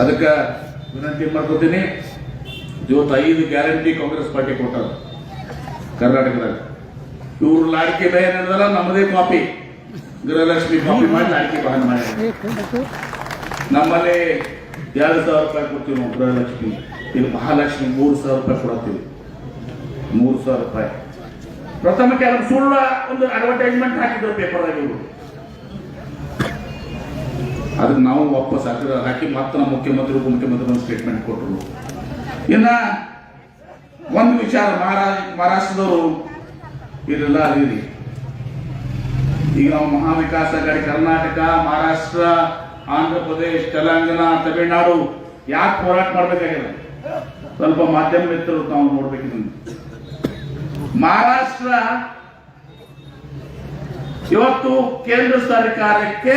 ಅದಕ್ಕೆ ವಿನಂತಿ ಮಾಡ್ಕೋತೀನಿ. ಇವತ್ತು ಐದು ಗ್ಯಾರಂಟಿ ಕಾಂಗ್ರೆಸ್ ಪಾರ್ಟಿ ಕೊಟ್ಟರು ಕರ್ನಾಟಕದಾಗ. ಇವ್ರು ಲಾಡಿಕೆ ಬೇರೆ ಏನದಲ್ಲ ನಮ್ಮದೇ ಕಾಪಿ. ಗೃಹಲಕ್ಷ್ಮಿ ಕಾಪಿ ಮಾಡಿ ಲಾಡಿಕೆ ಬಹನ್ ಮಾಡಿ ನಮ್ಮಲ್ಲಿ ಎರಡು ಸಾವಿರ ರೂಪಾಯಿ ಕೊಡ್ತೀವಿ ನಾವು ಗೃಹಲಕ್ಷ್ಮಿ. ಇಲ್ಲಿ ಮಹಾಲಕ್ಷ್ಮಿ ಮೂರು ಸಾವಿರ ರೂಪಾಯಿ ಕೊಡತ್ತೀವಿ. ಮೂರು ಸಾವಿರ ರೂಪಾಯಿ. ಪ್ರಥಮಕ್ಕೆ ಅವ್ರು ಸುಳ್ಳ ಒಂದು ಅಡ್ವರ್ಟೈಸ್ಮೆಂಟ್ ಹಾಕಿದ್ರು ಪೇಪರ್ದಾಗ ಇವರು. ಅದಕ್ಕೆ ನಾವು ವಾಪಸ್ ಹಾಕಿದ್ರೆ ಹಾಕಿ ಮತ್ತೆ ನಮ್ಮ ಮುಖ್ಯಮಂತ್ರಿ, ಉಪಮುಖ್ಯಮಂತ್ರಿ ಒಂದು ಸ್ಟೇಟ್ಮೆಂಟ್ ಕೊಟ್ಟರು ಇನ್ನ ಒಂದು ವಿಚಾರ, ಮಹಾರಾಜ, ಮಹಾರಾಷ್ಟ್ರದವರು ಇರಲ್ಲ ಅದೀರಿ. ಈಗ ನಾವು ಮಹಾವಿಕಾಸ ಅಘಾಡಿ, ಕರ್ನಾಟಕ, ಮಹಾರಾಷ್ಟ್ರ, ಆಂಧ್ರ ಪ್ರದೇಶ್, ತೆಲಂಗಾಣ, ತಮಿಳುನಾಡು ಯಾಕೆ ಹೋರಾಟ ಮಾಡ್ಬೇಕಾಗಿಲ್ಲ ಸ್ವಲ್ಪ ಮಾಧ್ಯಮ ಮಿತ್ರರು ತಾವು ನೋಡ್ಬೇಕಿದ್ರು ಮಹಾರಾಷ್ಟ್ರ ಇವತ್ತು ಕೇಂದ್ರ ಸರ್ಕಾರಕ್ಕೆ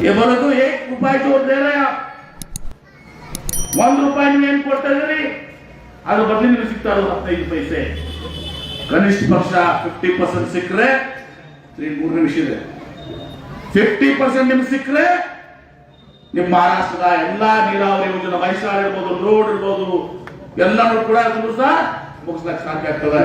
ये बोले तो एक रुपए जो दे रहे हैं आप ಒಂದು ರೂಪಾಯಿ ನೀವು ಏನ್ ಕೊಡ್ತಾ ಇದ್ರಿ ಅದು ಬದಲಿ ನಿಮ್ಗೆ ಸಿಗ್ತಾ ಇರೋದು ಹದಿನೈದು ಪೈಸೆ ಕನಿಷ್ಠ ಪಕ್ಷ ಫಿಫ್ಟಿ ಪರ್ಸೆಂಟ್ ಸಿಕ್ಕರೆ ಈಗ ಮೂರು ನಿಮಿಷ ಇದೆ ಫಿಫ್ಟಿ ಪರ್ಸೆಂಟ್ ನಿಮ್ಗೆ ಸಿಕ್ಕರೆ ನಿಮ್ಮ ಮಹಾರಾಷ್ಟ್ರದ ಎಲ್ಲಾ ನೀರಾವರಿ ಯೋಜನೆ ಮೈಸೂರು ಇರ್ಬೋದು ರೋಡ್ ಇರ್ಬೋದು ಎಲ್ಲಾನು ಕೂಡ ಅದನ್ನು ಸಹ ಮುಗಿಸ್ಲಕ್ಕೆ ಸಾಧ್ಯ ಆಗ್ತದೆ